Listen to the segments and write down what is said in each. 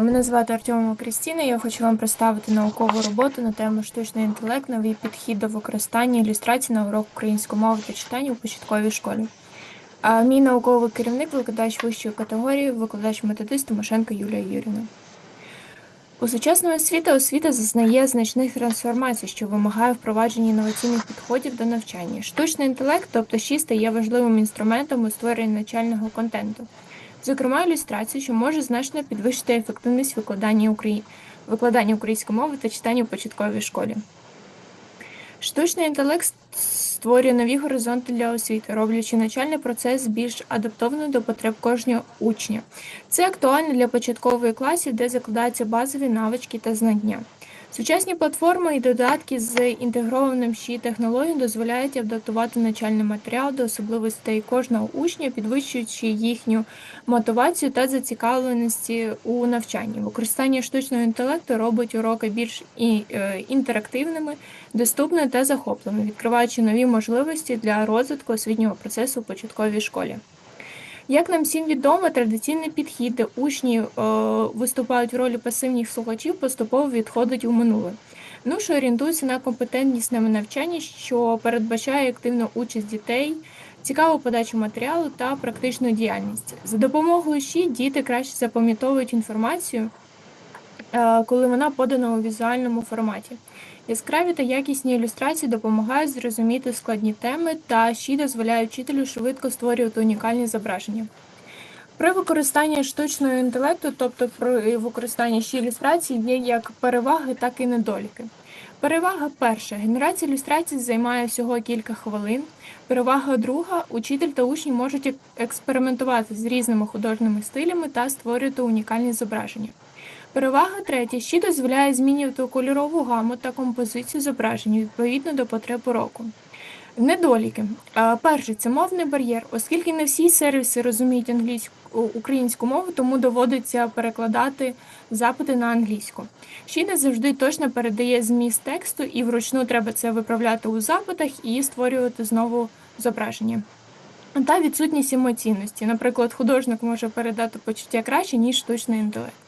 Мене звати Артемова Крістіна. Я хочу вам представити наукову роботу на тему штучний інтелект, новий підхід до використання ілюстрацій на урок української мови та читання у початковій школі. А Мій науковий керівник, викладач вищої категорії, викладач методист Тимошенко Юлія Юрівна. У сучасної освіти освіта зазнає значних трансформацій, що вимагає впровадження інноваційних підходів до навчання. Штучний інтелект, тобто ШІ, стає важливим інструментом у створенні навчального контенту зокрема ілюстрації, що може значно підвищити ефективність викладання, Украї... викладання української мови та читання у початковій школі. Штучний інтелект створює нові горизонти для освіти, роблячи навчальний процес більш адаптованим до потреб кожного учня. Це актуально для початкової класів, де закладаються базові навички та знання. Сучасні платформи і додатки з інтегрованим ще технологією дозволяють адаптувати навчальний матеріал до особливостей кожного учня, підвищуючи їхню мотивацію та зацікавленості у навчанні. Використання штучного інтелекту робить уроки більш е, інтерактивними, доступними та захопливими, відкриваючи нові можливості для розвитку освітнього процесу у початковій школі. Як нам всім відомо, традиційний підхід, учні е, виступають в ролі пасивних слухачів, поступово відходить у минуле. Ну, що орієнтується на компетентнісне навчання, що передбачає активну участь дітей, цікаву подачу матеріалу та практичну діяльність. За допомогою ЩІ діти краще запам'ятовують інформацію, коли вона подана у візуальному форматі. Яскраві та якісні ілюстрації допомагають зрозуміти складні теми та ще дозволяють вчителю швидко створювати унікальні зображення. При використанні штучного інтелекту, тобто при використанні ще ілюстрацій, є як переваги, так і недоліки. Перевага перша. Генерація ілюстрацій займає всього кілька хвилин. Перевага друга учитель та учні можуть експериментувати з різними художніми стилями та створювати унікальні зображення. Перевага третя ще дозволяє змінювати кольорову гаму та композицію зображень відповідно до потреб уроку. Недоліки. Перше це мовний бар'єр, оскільки не всі сервіси розуміють англійську українську мову, тому доводиться перекладати запити на англійську. Ще не завжди точно передає зміст тексту, і вручну треба це виправляти у запитах і створювати знову зображення. Та відсутність емоційності. Наприклад, художник може передати почуття краще, ніж штучний інтелект.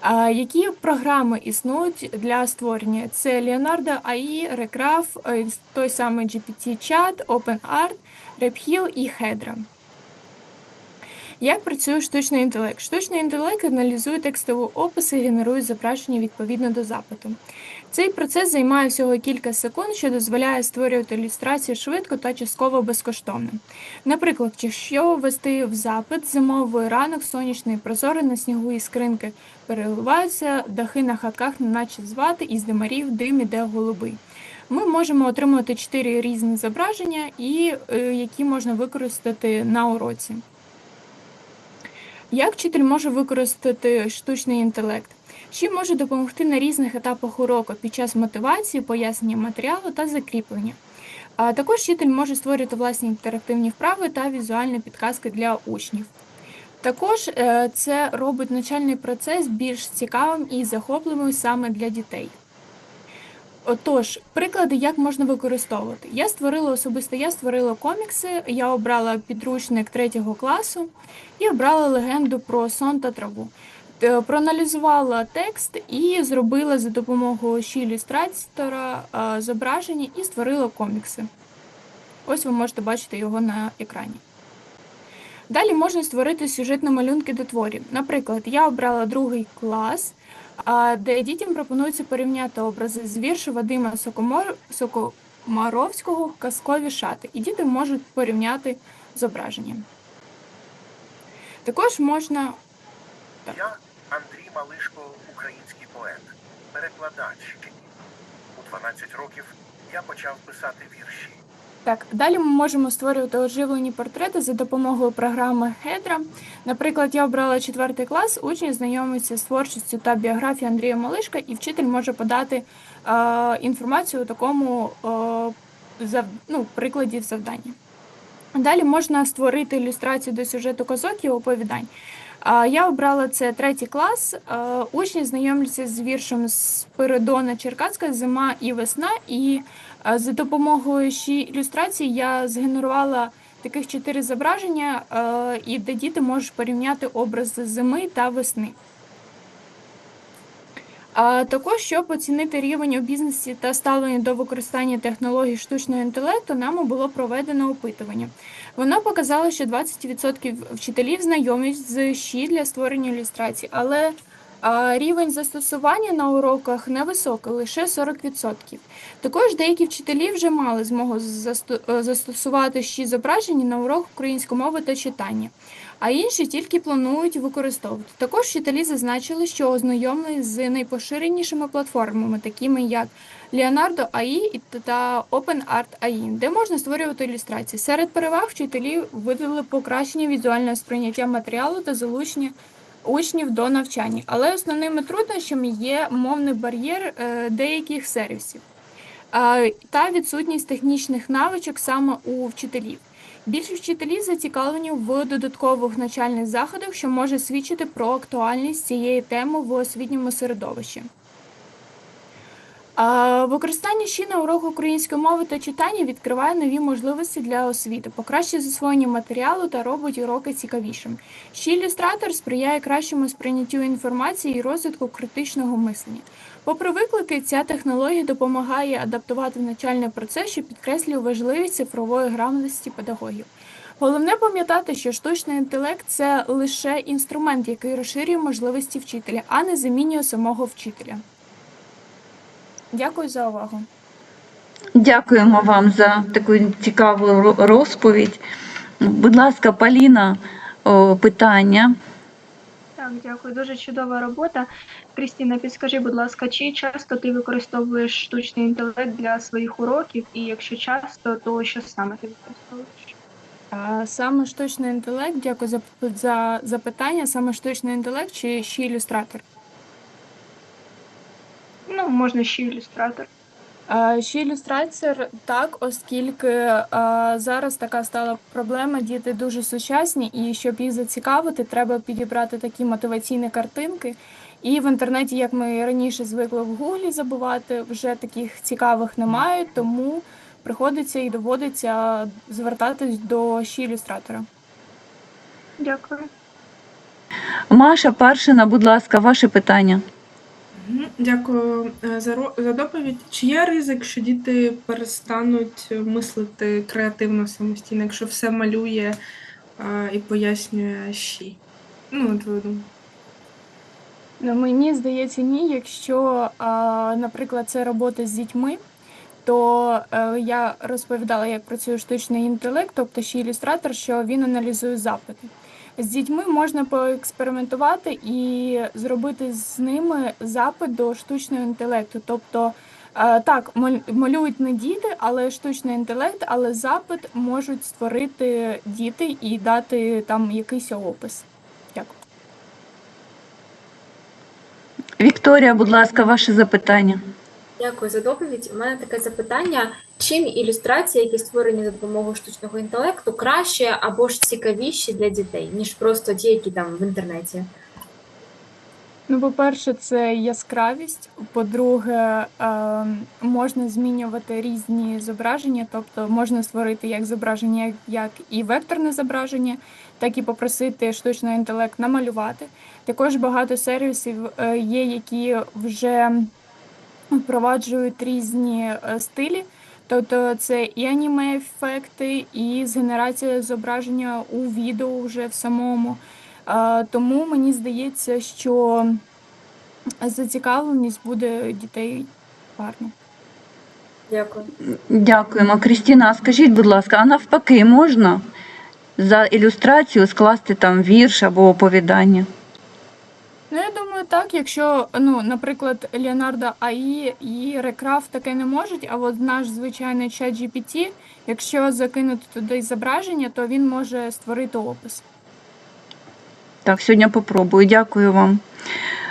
А Які програми існують для створення? Це Leonardo AI, Recraft, той самий GPT-чат, OpenArt, RepHill і Hedra. Як працює штучний інтелект? Штучний інтелект аналізує текстові описи і генерує зображення відповідно до запиту. Цей процес займає всього кілька секунд, що дозволяє створювати ілюстрації швидко та частково безкоштовно. Наприклад, якщо ввести в запит зимовий ранок, сонячний прозорий на снігу і скринки переливаються, дахи на хатках, наче звати, із димарів дим іде голубий. Ми можемо отримати чотири різні зображення, і е, які можна використати на уроці. Як вчитель може використати штучний інтелект? Ще може допомогти на різних етапах уроку під час мотивації, пояснення матеріалу та закріплення. А також вчитель може створювати власні інтерактивні вправи та візуальні підказки для учнів. Також е, це робить навчальний процес більш цікавим і захопливим саме для дітей. Отож, приклади, як можна використовувати. Я створила особисто, я створила комікси, я обрала підручник третього класу і обрала легенду про сон та траву. Е, проаналізувала текст і зробила за допомогою ще ілюстратора зображення і створила комікси. Ось ви можете бачити його на екрані. Далі можна створити сюжетні малюнки до творів. Наприклад, я обрала другий клас, де дітям пропонується порівняти образи з віршу Вадима Сокомор... Сокомаровського Казкові шати, і діти можуть порівняти зображення. Також можна. Я Андрій Малишко, український поет, перекладач. У 12 років я почав писати вірші. Так, далі ми можемо створювати оживлені портрети за допомогою програми Hedra. Наприклад, я обрала четвертий клас, учні знайомиться з творчістю та біографією Андрія Малишка, і вчитель може подати е, інформацію у такому е, зав... ну, прикладі завдання. Далі можна створити ілюстрацію до сюжету казок і оповідань. Я обрала це третій клас. Учні знайомляться з віршем Спиридона Черкаська Зима і весна. І за допомогою ще ілюстрацій я згенерувала таких чотири зображення, і де діти можуть порівняти образи зими та весни. А також, щоб оцінити рівень у бізнесі та ставлення до використання технологій штучного інтелекту, нами було проведено опитування. Воно показало, що 20% вчителів знайомі з ЩІ для створення ілюстрацій, але рівень застосування на уроках невисокий, лише 40%. Також деякі вчителі вже мали змогу е, застосувати щі зображення на урок української мови та читання, а інші тільки планують використовувати. Також вчителі зазначили, що ознайомлені з найпоширенішими платформами, такими як Leonardo AI та OpenArt AI, де можна створювати ілюстрації. Серед переваг вчителі видали покращення візуального сприйняття матеріалу та залучення учнів до навчання. Але основними труднощами є мовний бар'єр е, деяких сервісів та відсутність технічних навичок саме у вчителів. Більшість вчителів зацікавлені в додаткових навчальних заходах, що може свідчити про актуальність цієї теми в освітньому середовищі. Використання щі на урок української мови та читання відкриває нові можливості для освіти, покращує засвоєння матеріалу та робить уроки цікавішим. Ще ілюстратор сприяє кращому сприйняттю інформації і розвитку критичного мислення. Попри виклики, ця технологія допомагає адаптувати навчальний процес, що підкреслює важливість цифрової грамотності педагогів. Головне пам'ятати, що штучний інтелект це лише інструмент, який розширює можливості вчителя, а не замінює самого вчителя. Дякую за увагу. Дякуємо вам за таку цікаву розповідь. Будь ласка, Поліна, питання. Так, дякую. Дуже чудова робота. Крістіна, підскажи, будь ласка, чи часто ти використовуєш штучний інтелект для своїх уроків? І якщо часто, то що саме ти використовуєш? Саме штучний інтелект, дякую за, за запитання. Саме штучний інтелект чи ще ілюстратор? Ну, можна ще ілюстратор. А, Ще ілюстратор так, оскільки а, зараз така стала проблема. Діти дуже сучасні, і щоб їх зацікавити, треба підібрати такі мотиваційні картинки. І в інтернеті, як ми раніше звикли в гуглі забувати, вже таких цікавих немає, тому приходиться і доводиться звертатись до ще ілюстратора. Дякую. Маша Паршина, будь ласка, ваше питання. Дякую е, за, за доповідь. Чи є ризик, що діти перестануть мислити креативно самостійно, якщо все малює е, і пояснює щі? Ну, на твою думку. Ну, мені здається, ні. Якщо, а, наприклад, це робота з дітьми, то е, я розповідала, як працює штучний інтелект, тобто ще ілюстратор, що він аналізує запити. З дітьми можна поекспериментувати і зробити з ними запит до штучного інтелекту. Тобто, е, так, малюють не діти, але штучний інтелект, але запит можуть створити діти і дати там якийсь опис. Дякую. Вікторія, будь ласка, ваше запитання. Дякую за доповідь. У мене таке запитання: чим ілюстрації, які створені за допомогою штучного інтелекту, краще або ж цікавіші для дітей, ніж просто ті, які там в інтернеті? Ну, по-перше, це яскравість. По-друге, е, можна змінювати різні зображення, тобто можна створити як зображення, як, і векторне зображення, так і попросити штучний інтелект намалювати. Також багато сервісів е, є, які вже впроваджують різні е, стилі. Тобто це і аніме-ефекти, і з генерація зображення у відео вже в самому. Е, Тому мені здається, що зацікавленість буде дітей гарна. Дякую. Дякуємо. Крістіна, скажіть, будь ласка, а навпаки, можна за ілюстрацію скласти там вірш або оповідання? Ну, я думаю, так, якщо, ну, наприклад, Леонардо АІ і Рекраф таке не можуть, а от наш звичайний чат GPT, якщо закинути туди зображення, то він може створити опис. Так, сьогодні попробую. Дякую вам.